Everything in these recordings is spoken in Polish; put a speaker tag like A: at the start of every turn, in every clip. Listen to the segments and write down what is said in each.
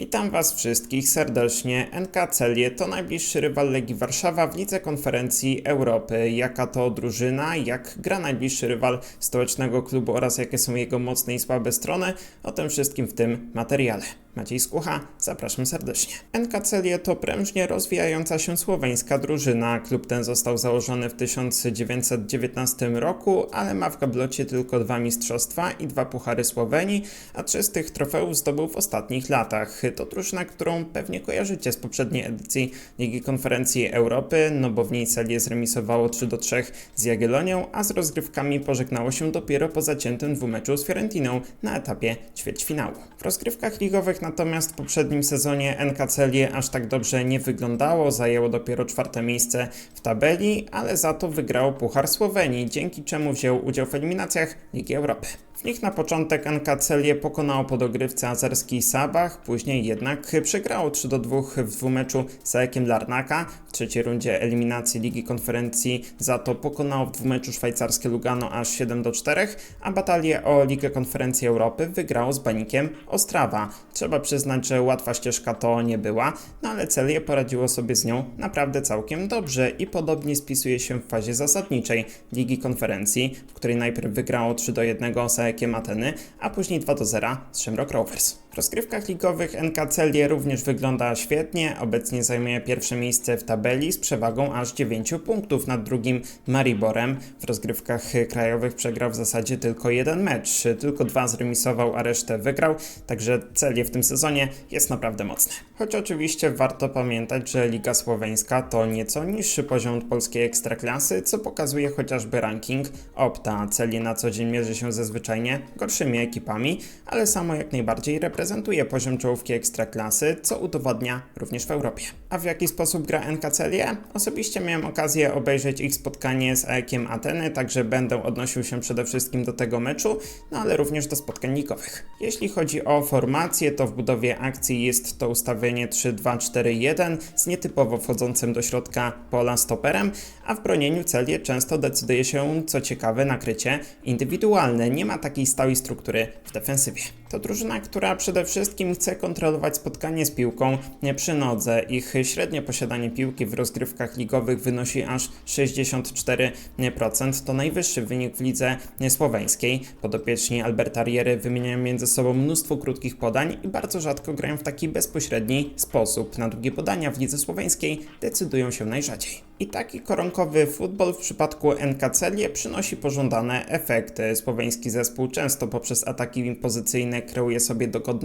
A: Witam Was wszystkich serdecznie. NK Celie to najbliższy rywal Legii Warszawa w Lidze Konferencji Europy. Jaka to drużyna, jak gra najbliższy rywal stołecznego klubu oraz jakie są jego mocne i słabe strony, o tym wszystkim w tym materiale. Maciej Skucha, zapraszam serdecznie. NK Celie to prężnie rozwijająca się słoweńska drużyna. Klub ten został założony w 1919 roku, ale ma w gablocie tylko dwa mistrzostwa i dwa puchary Słowenii, a trzy z tych trofeów zdobył w ostatnich latach. To drużyna, którą pewnie kojarzycie z poprzedniej edycji Ligi Konferencji Europy, no bo w niej Celie zremisowało 3 do 3 z Jagiellonią, a z rozgrywkami pożegnało się dopiero po zaciętym dwumeczu z Fiorentiną na etapie ćwierćfinału. W rozgrywkach ligowych natomiast w poprzednim sezonie NK Celie aż tak dobrze nie wyglądało, zajęło dopiero czwarte miejsce w tabeli, ale za to wygrało Puchar Słowenii, dzięki czemu wziął udział w eliminacjach Ligi Europy. W nich na początek NK Celie pokonało po dogrywce azerski Sabach, później jednak przegrało 3 do 2 w dwumeczu z Aekiem Larnaka. W trzeciej rundzie eliminacji Ligi Konferencji za to pokonało w dwumeczu szwajcarskie Lugano aż 7 do 4, a batalię o Ligę Konferencji Europy wygrało z Banikiem Ostrawa. Trzeba przyznać, że łatwa ścieżka to nie była, no ale Celie poradziło sobie z nią naprawdę całkiem dobrze i podobnie spisuje się w fazie zasadniczej Ligi Konferencji, w której najpierw wygrało 3 do 1 z Aekiem Ateny, a później 2 do 0 z Shamrock Rovers. W rozgrywkach ligowych NK Celie również wygląda świetnie, obecnie zajmuje pierwsze miejsce w tabeli z przewagą aż 9 punktów nad drugim Mariborem. W rozgrywkach krajowych przegrał w zasadzie tylko jeden mecz, tylko dwa zremisował, a resztę wygrał, także Celie w tym sezonie jest naprawdę mocne. Choć oczywiście warto pamiętać, że Liga Słoweńska to nieco niższy poziom od polskiej ekstraklasy, co pokazuje chociażby ranking Opta. Celie na co dzień mierzy się ze zwyczajnie gorszymi ekipami, ale samo jak najbardziej reprezentuje poziom czołówki ekstraklasy, co udowadnia również w Europie. A w jaki sposób gra NK Celie? Osobiście miałem okazję obejrzeć ich spotkanie z AEKiem Ateny, także będę odnosił się przede wszystkim do tego meczu, no ale również do spotkań ligowych. Jeśli chodzi o formację, to w budowie akcji jest to ustawienie 3-2-4-1 z nietypowo wchodzącym do środka pola stoperem, a w bronieniu Celie często decyduje się, co ciekawe, nakrycie indywidualne. Nie ma takiej stałej struktury w defensywie. To drużyna, która przede wszystkim chce kontrolować spotkanie z piłką przy nodze. Ich średnie posiadanie piłki w rozgrywkach ligowych wynosi aż 64%. To najwyższy wynik w lidze słoweńskiej. Podopieczni Alberta Riery wymieniają między sobą mnóstwo krótkich podań i bardzo rzadko grają w taki bezpośredni sposób. Na długie podania w lidze słoweńskiej decydują się najrzadziej. I taki koronkowy futbol w przypadku NK Celie przynosi pożądane efekty. Słoweński zespół często poprzez ataki pozycyjne kreuje sobie dogodne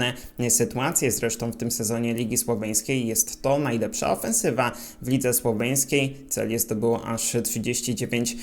A: sytuacje. Zresztą w tym sezonie Ligi Słoweńskiej jest to najlepsza ofensywa. W lidze słoweńskiej Celie zdobyło aż 39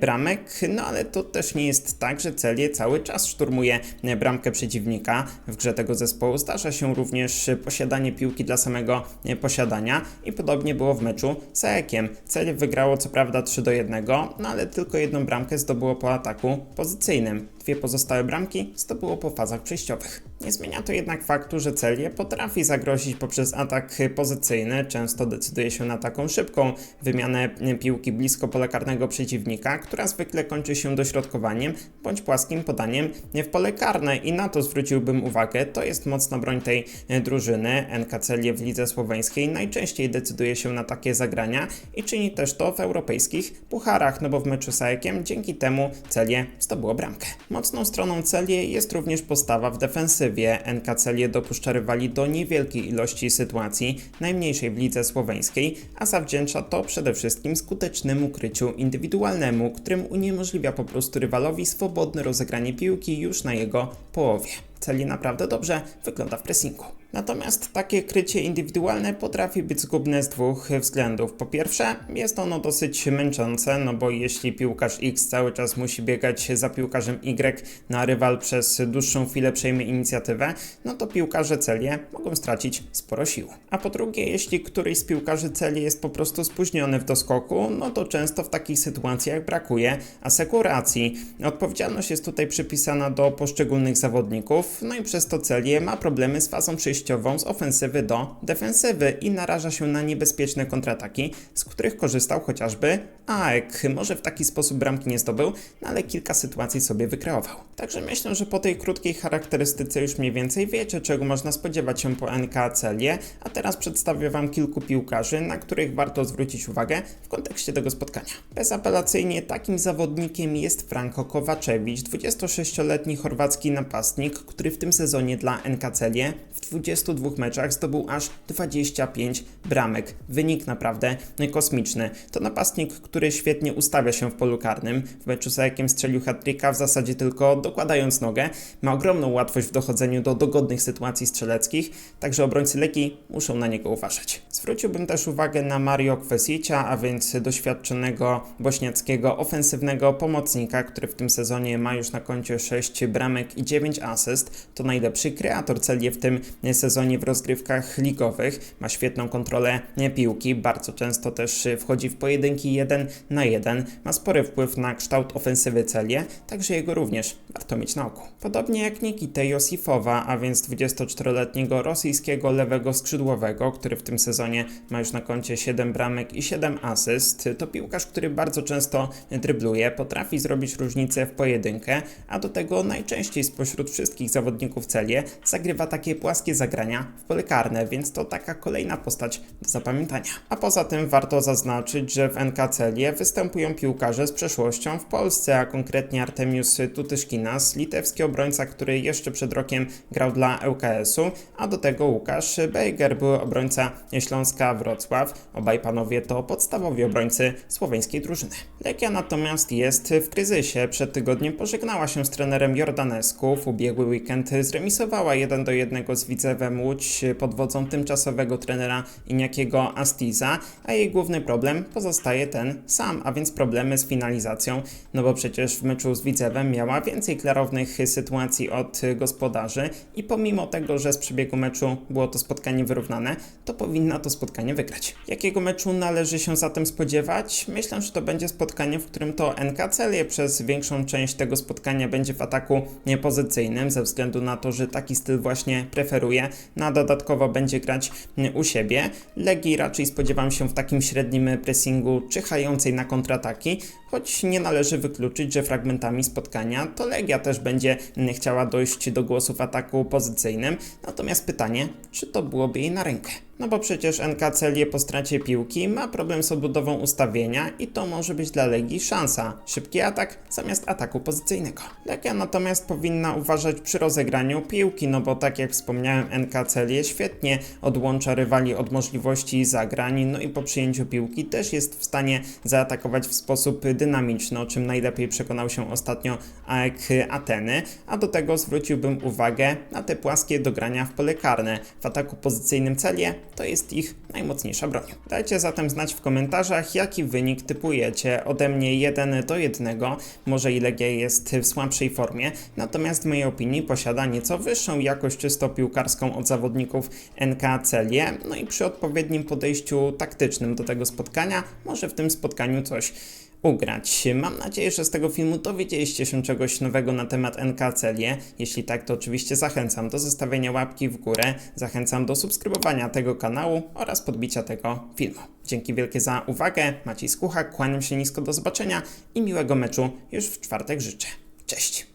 A: bramek, no ale to też nie jest tak, że Celie cały czas szturmuje bramkę przeciwnika. W grze tego zespołu zdarza się również posiadanie piłki dla samego posiadania i podobnie było w meczu z Aekiem. Celie wygrało co prawda 3 do 1, no ale tylko jedną bramkę zdobyło po ataku pozycyjnym. Dwie pozostałe bramki zdobyło po fazach przejściowych. Nie zmienia to jednak faktu, że Celie potrafi zagrozić poprzez atak pozycyjny, często decyduje się na taką szybką wymianę piłki blisko pola karnego przeciwnika, która zwykle kończy się dośrodkowaniem bądź płaskim podaniem w pole karne i na to zwróciłbym uwagę, to jest mocna broń tej drużyny. NK Celie w lidze słoweńskiej najczęściej decyduje się na takie zagrania i czyni też to w europejskich pucharach, no bo w meczu z Aekiem dzięki temu Celie zdobyło bramkę. Mocną stroną Celie jest również postawa w defensywie. NK Celie dopuszcza rywali do niewielkiej ilości sytuacji, najmniejszej w lidze słoweńskiej, a zawdzięcza to przede wszystkim skutecznemu kryciu indywidualnemu, którym uniemożliwia po prostu rywalowi swobodne rozegranie piłki już na jego połowie. Celi naprawdę dobrze wygląda w pressingu. Natomiast takie krycie indywidualne potrafi być zgubne z dwóch względów. Po pierwsze, jest ono dosyć męczące, no bo jeśli piłkarz X cały czas musi biegać za piłkarzem Y, na rywal przez dłuższą chwilę przejmie inicjatywę, no to piłkarze Celie mogą stracić sporo sił. A po drugie, jeśli któryś z piłkarzy Celie jest po prostu spóźniony w doskoku, no to często w takich sytuacjach brakuje asekuracji. Odpowiedzialność jest tutaj przypisana do poszczególnych zawodników, no i przez to Celie ma problemy z fazą przejściową przejściową z ofensywy do defensywy i naraża się na niebezpieczne kontrataki, z których korzystał chociażby AEK. Może w taki sposób bramki nie zdobył, no ale kilka sytuacji sobie wykreował. Także myślę, że po tej krótkiej charakterystyce już mniej więcej wiecie, czego można spodziewać się po NK Celie, a teraz przedstawię Wam kilku piłkarzy, na których warto zwrócić uwagę w kontekście tego spotkania. Bezapelacyjnie takim zawodnikiem jest Franko Kowaczewicz, 26-letni chorwacki napastnik, który w tym sezonie dla NK Celie w 22 meczach zdobył aż 25 bramek. Wynik naprawdę kosmiczny. To napastnik, który świetnie ustawia się w polu karnym. W meczu z Ajakiem strzelił hat w zasadzie tylko dokładając nogę. Ma ogromną łatwość w dochodzeniu do dogodnych sytuacji strzeleckich, także obrońcy Leki muszą na niego uważać. Zwróciłbym też uwagę na Mario Kwesicia, a więc doświadczonego bośniackiego ofensywnego pomocnika, który w tym sezonie ma już na koncie 6 bramek i 9 asyst. To najlepszy kreator celi w tym sezonie w rozgrywkach ligowych. Ma świetną kontrolę piłki, bardzo często też wchodzi w pojedynki 1 na 1. Ma spory wpływ na kształt ofensywy celie, także jego również warto mieć na oku. Podobnie jak Nikitę Josifowa, a więc 24-letniego rosyjskiego lewego skrzydłowego, który w tym sezonie ma już na koncie 7 bramek i 7 asyst. To piłkarz, który bardzo często drybluje, potrafi zrobić różnicę w pojedynkę, a do tego najczęściej spośród wszystkich zawodników celie zagrywa takie płaskie zagrania w pole karne, więc to taka kolejna postać do zapamiętania. A poza tym warto zaznaczyć, że w NK Celie występują piłkarze z przeszłością w Polsce, a konkretnie Artemius Tutyszkinas, litewski obrońca, który jeszcze przed rokiem grał dla ŁKS-u, a do tego Łukasz Bejger, były obrońca Śląska Wrocław. Obaj panowie to podstawowi obrońcy słoweńskiej drużyny. Legia natomiast jest w kryzysie. Przed tygodniem pożegnała się z trenerem Jordanesku. W ubiegły weekend zremisowała 1 do 1 z Widzewem Łódź pod wodzą tymczasowego trenera Iniakiego Astiza, a jej główny problem pozostaje ten sam, a więc problemy z finalizacją, no bo przecież w meczu z Widzewem miała więcej klarownych sytuacji od gospodarzy i pomimo tego, że z przebiegu meczu było to spotkanie wyrównane, to powinna to spotkanie wygrać. Jakiego meczu należy się zatem spodziewać? Myślę, że to będzie spotkanie, w którym to NK Celie przez większą część tego spotkania będzie w ataku niepozycyjnym, ze względu na to, że taki styl właśnie preferuje, no a dodatkowo będzie grać u siebie. Legii raczej spodziewam się w takim średnim pressingu czyhającej na kontrataki, choć nie należy wykluczyć, że fragmentami spotkania to Legia też będzie chciała dojść do głosu w ataku pozycyjnym. Natomiast pytanie, czy to byłoby jej na rękę? No bo przecież NK Celie po stracie piłki ma problem z odbudową ustawienia i to może być dla Legii szansa. Szybki atak zamiast ataku pozycyjnego. Legia natomiast powinna uważać przy rozegraniu piłki, no bo tak jak wspomniałem NK Celie świetnie odłącza rywali od możliwości zagrań, no i po przyjęciu piłki też jest w stanie zaatakować w sposób dynamiczny, o czym najlepiej przekonał się ostatnio AEK Ateny, a do tego zwróciłbym uwagę na te płaskie dogrania w pole karne. W ataku pozycyjnym Celie to jest ich najmocniejsza broń. Dajcie zatem znać w komentarzach, jaki wynik typujecie. Ode mnie 1 do 1, może i Legia jest w słabszej formie, natomiast w mojej opinii posiada nieco wyższą jakość czysto piłkarską od zawodników NK Celie, no i przy odpowiednim podejściu taktycznym do tego spotkania może w tym spotkaniu coś ugrać. Mam nadzieję, że z tego filmu dowiedzieliście się czegoś nowego na temat NK Celie. Jeśli tak, to oczywiście zachęcam do zostawienia łapki w górę, zachęcam do subskrybowania tego kanału oraz podbicia tego filmu. Dzięki wielkie za uwagę. Maciej Skucha, kłaniam się nisko do zobaczenia i miłego meczu już w czwartek życzę. Cześć!